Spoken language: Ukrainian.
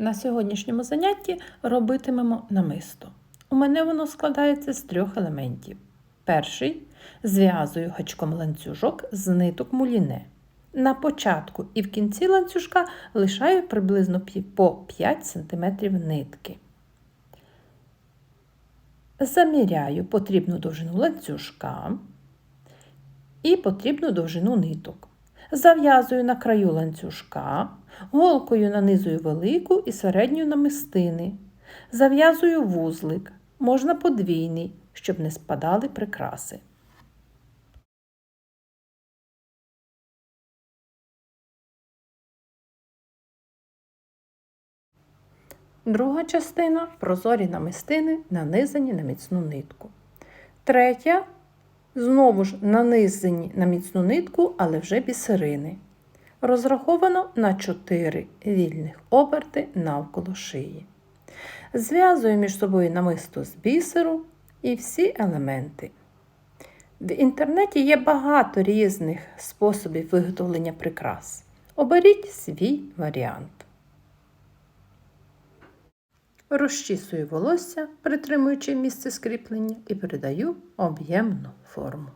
На сьогоднішньому занятті робитимемо намисто. У мене воно складається з трьох елементів. Перший зв'язую гачком ланцюжок з ниток муліне. На початку і в кінці ланцюжка лишаю приблизно по 5 см нитки. Заміряю потрібну довжину ланцюжка і потрібну довжину ниток. Зав'язую на краю ланцюжка, голкою нанизую велику і середню намистини. Зав'язую вузлик, можна подвійний, щоб не спадали прикраси. Друга частина прозорі намистини, нанизані на міцну нитку. Третя знову ж нанизані на міцну нитку, але вже бісерини. Розраховано на 4 вільних оберти навколо шиї. Зв'язую між собою намисто з бісеру і всі елементи. В інтернеті є багато різних способів виготовлення прикрас. Оберіть свій варіант. Розчісую волосся, притримуючи місце скріплення, і передаю об'ємну форму.